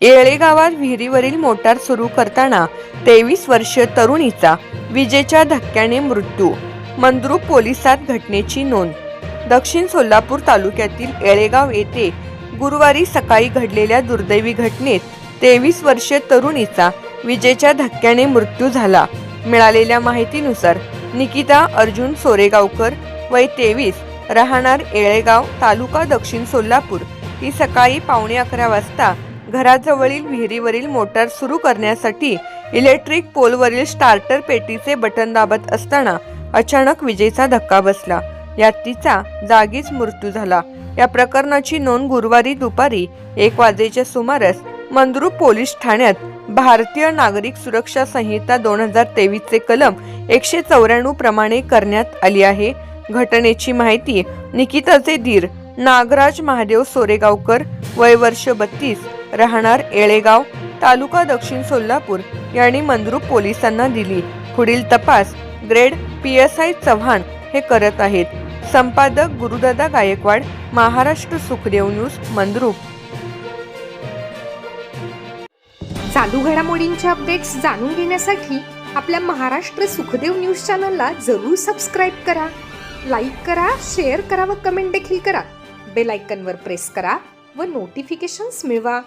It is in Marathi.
येळेगावात विहिरीवरील मोटार सुरू करताना तेवीस वर्षीय तरुणीचा विजेच्या धक्क्याने मृत्यू मंद्रुप पोलिसात घटनेची नोंद. दक्षिण सोलापूर तालुक्यातील येळेगाव येथे गुरुवारी सकाळी घडलेल्या दुर्दैवी घटनेत तेवीस वर्षीय तरुणीचा विजेच्या धक्क्याने मृत्यू झाला. मिळालेल्या माहितीनुसार निकिता अर्जुन सोरेगावकर वय तेवीस राहणार येळेगाव तालुका दक्षिण सोलापूर. ही सकाळी पावणे अकरा वाजता घराजवळील विहिरीवरील मोटार सुरू करण्यासाठी इलेक्ट्रिक पोलवरील स्टार्टर पेटीचे बटन दाबत असताना अचानक विजेचा धक्का बसला. यात तिचा जागीच मृत्यू झाला. या प्रकरणाची नोंद गुरुवारी दुपारी एक वाजेच्या सुमारास मंद्रुप पोलीस ठाण्यात भारतीय नागरिक सुरक्षा संहिता दोन हजार तेवीसचे कलम एकशे चौऱ्याण्णव प्रमाणे करण्यात आली आहे. घटनेची माहिती निकिताचे धीर नागराज महादेव सोरेगावकर वय वर्ष बत्तीस राहणार येळेगाव तालुका दक्षिण सोलापूर यांनी मंद्रुप पोलिसांना दिली. पुढील तपास grade P S I Chavan हे करत आहेत. संपादक गुरुदादा गायकवाड महाराष्ट्र सुखदेव न्यूज मंद्रुप. चालू घडामोडींच्या अपडेट्स जाणून घेण्यासाठी आपल्या महाराष्ट्र सुखदेव न्यूज चॅनलला जरूर सबस्क्राईब करा लाईक करा शेअर करा व कमेंट देखील करा. बेल आयकनवर प्रेस करा व नोटिफिकेशन्स मिळवा.